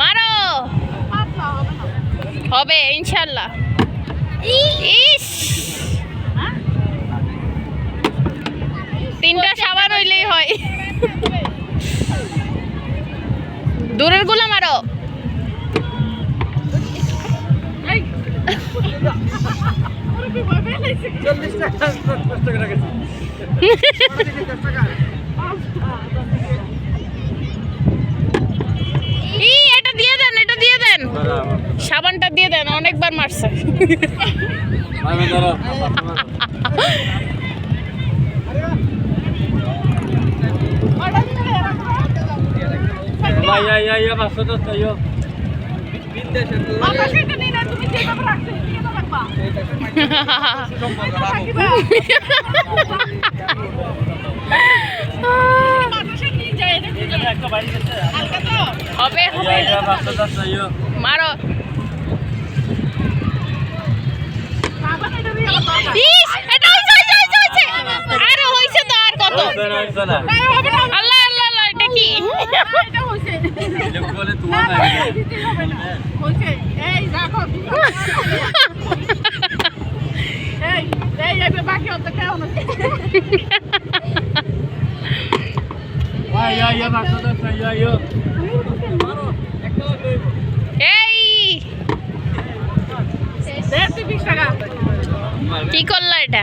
মারো। হবে ইনশাল্লাহ। ইস। তিনটা সাবান হইলেই হয়। দূরেরগুলা মারো। ই অনেকবার মারছে। হবে হবে মারো ইস, এটা হইছে, হইছে, হইছে, হইছে। আরে হইছে তো আর কত আল্লাহ আল্লাহ আল্লাহ এটা কি? এই! কি করলা এটা?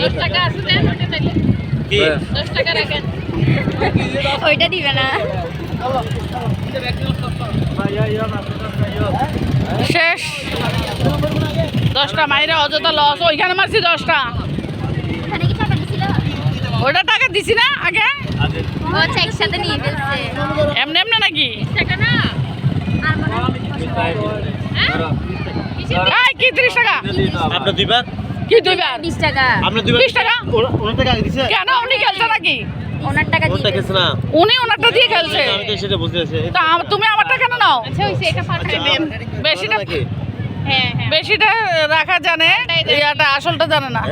দশ টাকা আছে দেন ওটা তাইলে দশ টাকা রাখেন ওইটা দিবে না। শেষ। দশটা মাইরে অযথা লস ওইখানে মারছি দশটা। ওটা টাকা দিছি না আগে? ও আচ্ছা একসাথে নিয়ে ফেলছে। এমনি এমনি নাকি? না। কি ত্রিশ টাকা। আপনার দুইবার কি দুইবার বিশ টাকা। আপনার দুইবার বিশ টাকা? ওনার টাকা আগে দিছে? কেন? উনি খেলছে নাকি? ওনার টাকা দিয়ে টাকা না। উনি ওনারটা দিয়ে খেলছে। আমি তো সেটা তা তুমি আমারটা কেন নাও? আচ্ছা হইছে এটা পাঠাইবেন বেশিটা হ্যাঁ হ্যাঁ। বেশিটা রাখা জানে ইয়াটা আসলটা জানে না।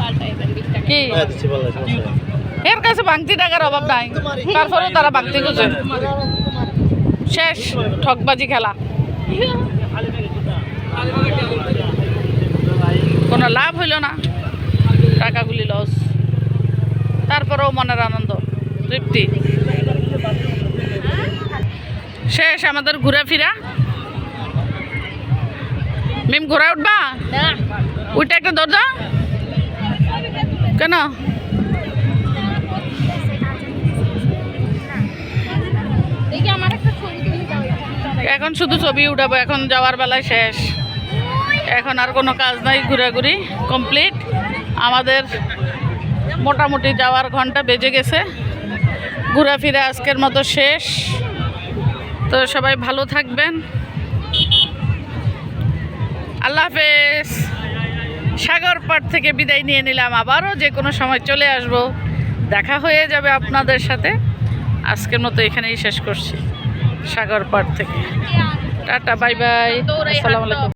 পাল্টাইবেন বিশ টাকা। কি? হ্যাঁ বললাম এর কাছে বাংতি টাকার অভাব নাই। তারপরেও তারা বাংতি খুঁজে শেষ ঠকবাজি খেলা। কোনো লাভ হইল না। টাকাগুলি লস তারপরেও মনের আনন্দ তৃপ্তি। শেষ আমাদের ঘুরাফিরা। মিম ঘোরা উঠবা? ওইটা একটা দরজা কেন? এখন শুধু ছবি উঠাবো এখন যাওয়ার বেলায় শেষ। এখন আর কোনো কাজ নাই ঘোরাঘুরি কমপ্লিট আমাদের মোটামুটি যাওয়ার ঘণ্টা বেজে গেছে। ঘোরাফেরা আজকের মতো শেষ। তো সবাই ভালো থাকবেন। আল্লাহ হাফেজ। সাগর পাড় থেকে বিদায় নিয়ে নিলাম। আবারও যে কোনো সময় চলে আসব। দেখা হয়ে যাবে আপনাদের সাথে। আজকের মতো এখানেই শেষ করছি। সাগর পাড় থেকে। Tata bye bye. আসসালামু আলাইকুম।